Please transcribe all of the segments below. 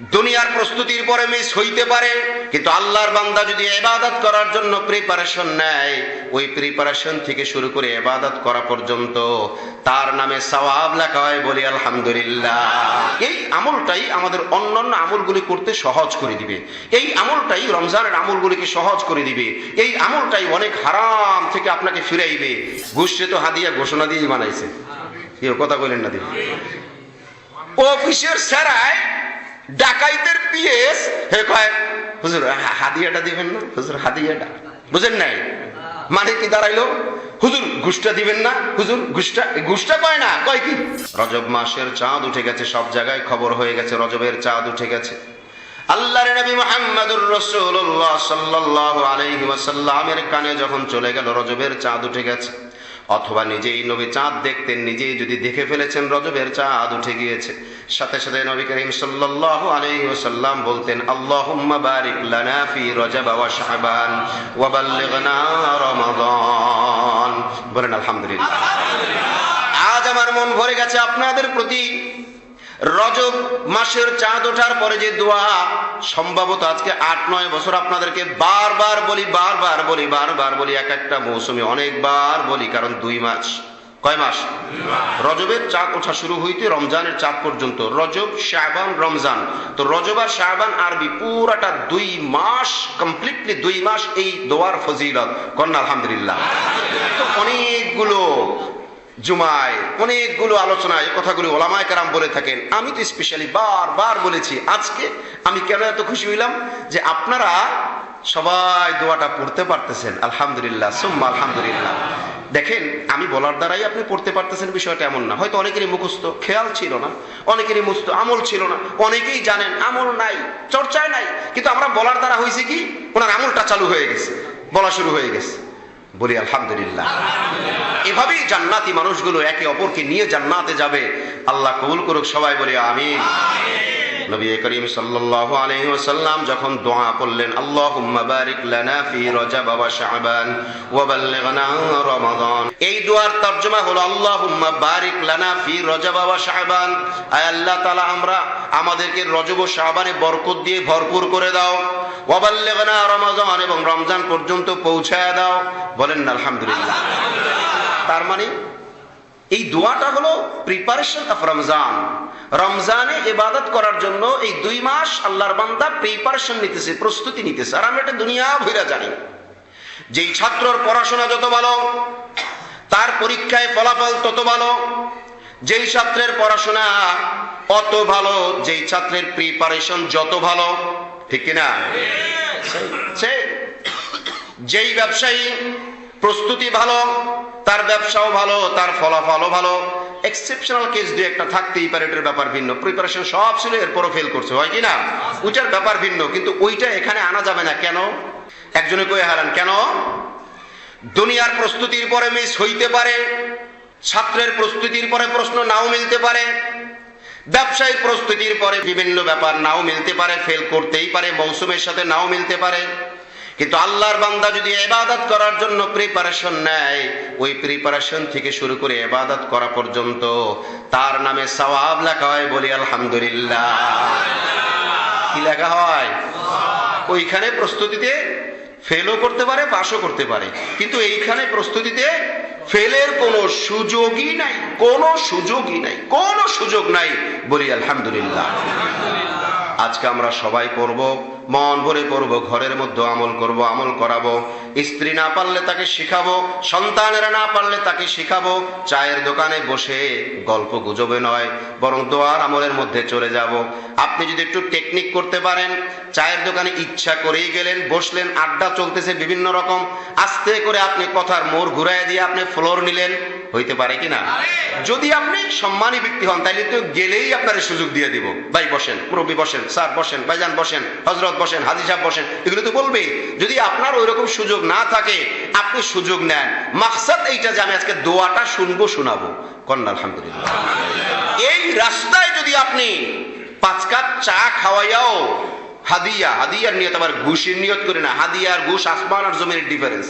দুনিয়ার প্রস্তুতির পরে মিস হইতে পারে কিন্তু আল্লাহর বান্দা যদি এবাদত করার জন্য প্রিপারেশন নেয় ওই প্রিপারেশন থেকে শুরু করে এবাদত করা পর্যন্ত তার নামে সওয়াব লেখা হয় বলি আলহামদুলিল্লাহ। এই আমলটাই আমাদের অন্যান্য আমলগুলি করতে সহজ করে দিবে। এই আমলটাই রমজানের আমলগুলিকে সহজ করে দিবে। এই আমলটাই অনেক হারাম থেকে আপনাকে ফিরাইবে। ঘুষে তো হাদিয়া ঘোষণা দিয়েই বানাইছে। কথা বললেন না দিদি। অফিসের স্যারায় ডাকাইতের পিএস, হে কয়, হুজুর হাদিয়াটা দিবেন না, হুজুর, হাদিয়াটা। বুঝেন নাই? মানে কি দাঁড়াইলো? হুজুর, ঘুষটা দিবেন না, হুজুর, ঘুষটা ঘুষটা কয় না? কয় কি? রজব মাসের চাঁদ উঠে গেছে, সব জায়গায় খবর হয়ে গেছে, রজবের চাঁদ উঠে গেছে। আল্লাহর নবী মুহাম্মদুর রাসূলুল্লাহ সাল্লাল্লাহু আলাইহি ওয়াসাল্লামের কানে যখন চলে গেল, রজবের চাঁদ উঠে গেছে। অথবা নিজেই নবী চাঁদ দেখতেন, নিজেই যদি দেখে ফেলেছেন রজবের চাঁদ উঠে গিয়েছে। সাথে সাথে নবী করিম সাল্লাল্লাহু আলাইহি ওয়াসাল্লাম বলতেন, আল্লাহুম্মা বারিক লানা ফি রজব ওয়া শাবান ওয়া বাল্লিগনা রমাদান। বলেন, আলহামদুলিল্লাহ। আজ আমার মন ভরে গেছে আপনাদের প্রতি। রজব মাসের চাঁদ ওঠার পরে যে দোয়া সম্ভবত আজকে আট নয় বছর আপনাদেরকে বারবার বলি বারবার বলি বারবার বলি এক একটা মৌসুমে অনেকবার বলি কারণ দুই মাস। কয় মাস? রজবের চাঁদ ওঠা শুরু হইতে রমজানের চাঁদ পর্যন্ত। রজব শাবান রমজান। তো রজব আর শাবান আরবি পুরাটা দুই মাস কমপ্লিটলি দুই মাস এই দোয়ার ফজিলত। কন্যা আলহামদুলিল্লাহ। তো অনেকগুলো জুমায়, অনেকগুলো আলোচনায় এই কথাগুলো ওলামায় কারাম বলে থাকেন। আমি তো স্পেশালি বারবার বলেছি, আজকে আমি কেন এত খুশি হইলাম? যে আপনারা সবাই দোয়াটা পড়তে পারতেছেন, আলহামদুলিল্লাহ, সুম্মা আলহামদুলিল্লাহ। দেখেন, আমি বলার দ্বারাই আপনি পড়তে পারতেছেন, বিষয়টা এমন না। হয়তো অনেকেরই মুখস্থ, খেয়াল ছিল না, অনেকেরই মুস্ত আমল ছিল না। অনেকেই জানেন, আমল নাই, চর্চায় নাই। কিন্তু আমরা বলার দ্বারা হয়েছে কি? ওনার আমলটা চালু হয়ে গেছে, বলা শুরু হয়ে গেছে। বলি, আলহামদুলিল্লাহ। এভাবেই জান্নাতি মানুষগুলো একে অপরকে নিয়ে জান্নাতে যাবে। আল্লাহ কবুল করুক, সবাই বলি, আমিন। নবী করিম সাল্লাল্লাহু আলাইহি ওয়াসাল্লাম যখন দোয়া করলেন, আল্লাহুম্মা বারিক লানা ফি রজব ওয়া শাবান ওয়া বাল্লিগনা রমাদান। এই দোয়ার তরজমা হলো, আল্লাহুম্মা বারিক লানা ফি রজব ওয়া শাবান। আয় আল্লাহ তাআলা, আমরা আমাদেরকে রজব ও শাবানে বরকত দিয়ে ভরপুর করে দাও। বাল্লিগনা এবং রমজান পর্যন্ত পৌঁছায় দাও। বলেন আলহামদুলিল্লাহ। তার মানে এই দোয়াটা হলো প্রিপারেশন অফ রমজান। রমজানে ইবাদত করার জন্য এই দুই মাস আল্লাহর বান্দা প্রিপারেশন নিতেছে, প্রস্তুতি নিতেছে। আর আমরা এটা দুনিয়া ভইরা জানি। যেই ছাত্রর পড়াশোনা যত ভালো, তার পরীক্ষায় ফলাফল তত ভালো, যেই ছাত্রের পড়াশোনা অত ভালো, যেই ছাত্রের প্রিপারেশন যত ভালো ঠিক কিনা? সেই- যেই ব্যবসায়ী প্রস্তুতি ভালো তার ব্যবসাও ভালো তার ফলাফলও ভালো এক্সেপশনাল কেস দুই একটা থাকতেই পারে এটার ব্যাপার ভিন্ন। প্রিপারেশন সব ছিল এরপরও ফেল করছে হয় কি না ওইটার ব্যাপার ভিন্ন কিন্তু ওইটা এখানে আনা যাবে না। কেন? একজনে কয়ে হারান কেন? দুনিয়ার প্রস্তুতির পরে মিস হইতে পারে ছাত্রের প্রস্তুতির পরে প্রশ্ন নাও মিলতে পারে ব্যবসায়িক প্রস্তুতির পরে বিভিন্ন ব্যাপার নাও মিলতে পারে ফেল করতেই পারে, মৌসুমের সাথে নাও মিলতে পারে। কিন্তু আল্লাহর বান্দা যদি এবাদত করার জন্য প্রিপারেশন নেয়, ওই প্রিপারেশন থেকে শুরু করে এবাদত করা পর্যন্ত তার নামে সওয়াব লেখা হয় বলি আলহামদুলিল্লাহ। কি লেখা হয়? ওইখানে প্রস্তুতিতে ফেলও করতে পারে পাশও করতে পারে। কিন্তু এইখানে প্রস্তুতিতে ফেলের কোনো সুযোগই নাই কোনো সুযোগই নাই কোনো সুযোগ নাই বলি আলহামদুলিল্লাহ। আজকে আমরা সবাই পড়ব মন ভরে পড়ব ঘরের মধ্যে আমল করব, আমল করাবো। স্ত্রী না পারলে তাকে শিখাবো, সন্তানেরা না পারলে তাকে শিখাবো। চায়ের দোকানে বসে গল্প গুজবে নয়, বরং দোয়ার আমলের মধ্যে চলে যাব। আপনি যদি একটু টেকনিক করতে পারেন, চায়ের দোকানে ইচ্ছা করেই গেলেন, বসলেন, আড্ডা চলতেছে বিভিন্ন রকম, আস্তে করে আপনি কথার মোড় ঘুরাই দিয়ে আপনি ফ্লোর নিলেন। হইতে পারে কি না যদি আপনি সম্মানী ব্যক্তি হন, তাইলে তো গেলেই আপনার সুযোগ দিয়ে দিব। ভাই বসেন, মুরব্বী বসেন, স্যার বসেন, ভাইজান বসেন হজরত বসেন, হাজি সাহেব বসেন, এগুলো তো বলবেই। যদি আপনার ওই রকম সুযোগ না থাকে, আপনি সুযোগ নেন। মাকসাদ এইটা যে আমি আজকে দোয়াটা শুনব, শোনাবো। কন্যা আলহামদুলিল্লাহ। এই রাস্তায় যদি আপনি পাঁচ কাপ চা খাওয়াইয়াও হাদিয়া, হাদিয়ার নিয়ত আবার ঘুষের নিয়ত করে না হাদিয়া আর ঘুষ আসমান আর জমির ডিফারেন্স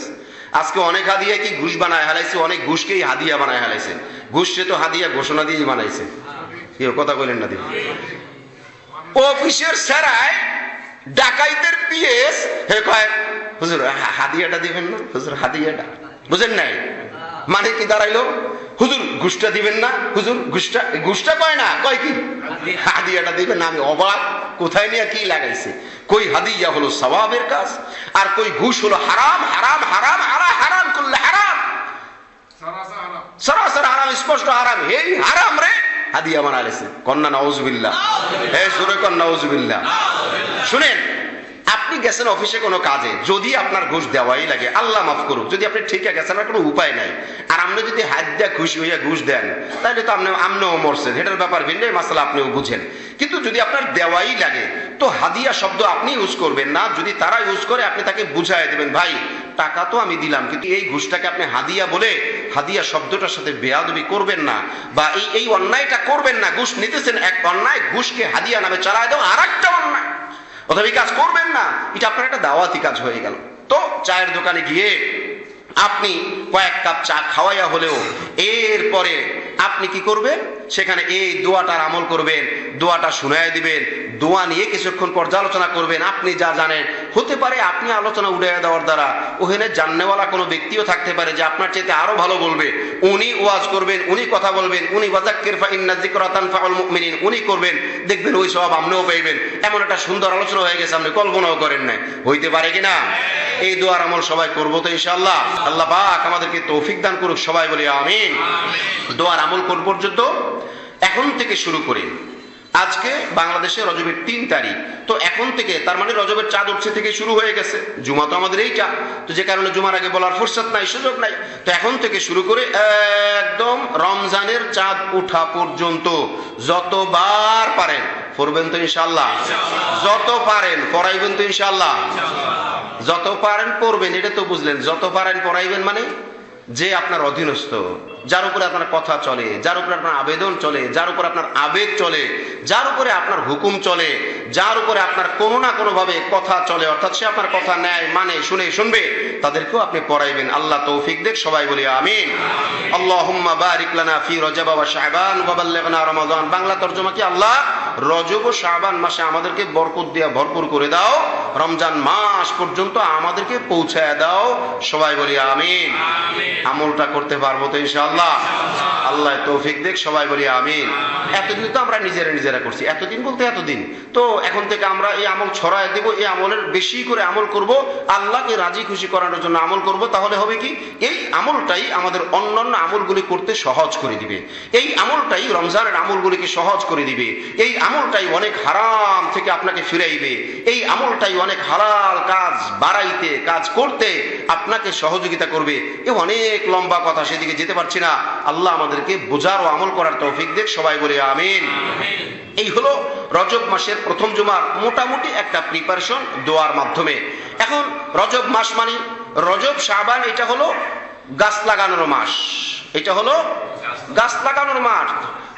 আজকে অনেক হাদিয়া কি ঘুষ বানায় হালাইছে অনেক ঘুষকেই হাদিয়া বানায় হালাইছে ঘুষ সে তো হাদিয়া ঘোষণা দিয়েই বানাইছে। কথা বলেন না দিদি অফিসের সেরায় ডাকাইতের পিএস হে কয়, হুজুর হাদিয়াটা দিবেন না? হুজুর, হাদিয়াটা। বুঝেন নাই? মানে কি দাঁড়াইলো? হুজুর ঘুষটা দিবেন না? হুজুর ঘুষটা ঘুষটা কয় না? কয় কি? হাদিয়াটা দিবেন না আমি অবাক। কোথায় নিয়ে কি লাগাইছে? কই হাদিয়া হলো সওয়াবের কাজ আর কই ঘুষ হলো হারাম হারাম হারাম হারা হারাম করলে হারাম। সরাসরি হারাম। স্পষ্ট হারাম। এই হারাম রে। হাদিয়া বানাইছে কন্যা নওজবিল্লাহ হে সুরে কন্যা নওজবিল্লাহ শুনেন আপনি গেছেন অফিসে কোনো কাজে, যদি আপনার ঘুষ দেওয়াই লাগে, আল্লাহ মাফ করুক। যদি আপনি ঠিকই গেছেন, আর কোনো উপায় নাই। আর আপনি যদি হাত দেয়া খুশি হইয়া ঘুষ দেন তাহলে তো আপনি আপনিও মরছেন। এটার ব্যাপার ভিন্ন মাসালা আপনিও বুঝেন। কিন্তু যদি আপনার দেওয়াই লাগে, তো হাদিয়া শব্দ আপনি ইউজ করবেন না। যদি তারা ইউজ করে, আপনি তাকে বুঝাই দেবেন, ভাই, টাকা তো আমি দিলাম, কিন্তু এই ঘুষটাকে আপনি হাদিয়া বলে হাদিয়া শব্দটার সাথে বেয়াদবি করবেন না বা এই এই অন্যায়টা করবেন না। ঘুষ নিতেছেন এক অন্যায়, ঘুষকে হাদিয়া নামে চালায় দাও আর একটা অন্যায়। অথবা এই কাজ করবেন না। এটা আপনার একটা দাওয়াতি কাজ হয়ে গেল। তো চায়ের দোকানে গিয়ে আপনি কয়েক কাপ চা খাওয়াইয়া হলেও এরপরে আপনি কি করবেন? সেখানে এই দোয়াটার আমল করবেন, দোয়াটা শুনাই দিবেন দোয়া নিয়ে কিছুক্ষণ পর্যালোচনা করবেন। আপনি যা জানেন। হতে পারে আপনি আলোচনা উঠে দেওয়ার দ্বারা ওখানে জাননেওয়ালা কোনো ব্যক্তিও থাকতে পারে যে আপনার চেয়ে আরও ভালো বলবে। উনি ওয়াজ করবেন, উনি কথা বলবেন, উনি উনি করবেন। দেখবেন ওই সব আপনিও পাইবেন। এমন একটা সুন্দর আলোচনা হয়ে গেছে, আপনি কল্পনাও করেন নাই। হইতে পারে কিনা এই দোয়ার আমল সবাই করব তো ইনশাআল্লাহ। আল্লাহ পাক আমাদেরকে তৌফিক দান করুক, সবাই বলি আমিন। দোয়ার আমল কোন পর্যন্ত? এখন থেকে শুরু করে। আজকে বাংলাদেশে রজবের তিন তারিখ। তো এখন থেকে, তার মানে রজবের চাঁদ উঠছে থেকে শুরু হয়ে গেছে। জুমা তো আমাদের এই এইটা। তো যে কারণে জুমার আগে বলার ফুরসত নাই, সুযোগ নাই। তো এখন থেকে শুরু করে একদম রমজানের চাঁদ উঠা পর্যন্ত যতবার পারেন, পড়বেন তো ইনশাল্লাহ যত পারেন, পড়াইবেন তো ইনশাল্লাহ যত পারেন, পড়বেন, এটা তো বুঝলেন। যত পারেন, পড়াইবেন মানে যে আপনার অধীনস্থ, যার উপরে আপনার কথা চলে, যার উপরে আপনার আবেদন চলে, যার উপরে আপনার আবেগ চলে, যার উপরে আপনার হুকুম চলে, যার উপরে আপনার কোনো না কোনো ভাবে কথা চলে, অর্থাৎ সে আপনার কথা নেয় মানে শুনে, শুনবে, তাদেরকেও আপনি পড়াইবেন। আল্লাহ তৌফিক দেখ সবাই বলি, আমিন। আল্লাহুম্মা রমাদান। বাংলা তরজমা কি? আল্লাহ রজব ও শাবান মাসে আমাদেরকে বরকত দিয়া ভরপুর করে দাও। রমজান মাস পর্যন্ত আমাদেরকে পৌঁছায় দাও। সবাই বলি আমিন। আমলটা করতে পারব তো ইনশাআল্লাহ। আল্লাহ তৌফিক দেখ সবাই বলি আমিন। এতদিন তো আমরা নিজেরা নিজেরা করছি এতদিন বলতে এতদিন। তো এখন থেকে আমরা এই আমল ছড়ায় দেব এই আমলের বেশি করে আমল করব আল্লাহকে রাজি খুশি করানোর জন্য আমল করব তাহলে হবে কি? এই আমলটাই আমাদের অন্যান্য আমলগুলি করতে সহজ করে দিবে। এই আমলটাই রমজানের আমলগুলিকে সহজ করে দিবে। এই আমলটাই অনেক হারাম থেকে আপনাকে ফিরাইবে। এই আমলটাই অনেক হালাল কাজ বাড়াইতে কাজ করতে আপনাকে সহযোগিতা করবে। এ অনেক লম্বা কথা সেদিকে যেতে পারছি না। আল্লাহ আমাদেরকে বোঝার ও আমল করার তৌফিক দেখ সবাই বলে আমিন। এই হলো রজব মাসের প্রথম জুমার মোটামুটি একটা প্রিপারেশন দোয়ার মাধ্যমে। এখন রজব মাস মানে রজব সাবান এটা হলো গাছ লাগানোর মাস। এটা হলো গাছ লাগানোর মাস।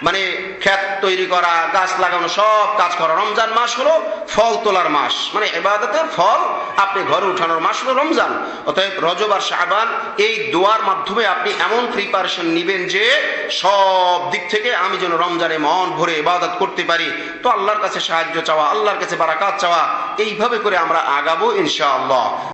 মানে ক্ষেত তৈরি করা, গাছ লাগানো, সব কাজ করা। রমজান মাস হলো ফল তোলার মাস। মানে এবাদতের ফল আপনি ঘরে উঠানোর মাস হলো রমজান। অতএব রজব আর শাবান এই দোয়ার মাধ্যমে আপনি এমন প্রিপারেশন নিবেন যে সব দিক থেকে আমি যেন রমজানে মন ভরে এবাদত করতে পারি। তো আল্লাহর কাছে সাহায্য চাওয়া, আল্লাহর কাছে বারাকাত চাওয়া, এইভাবে করে আমরা আগাবো ইনশাআল্লাহ।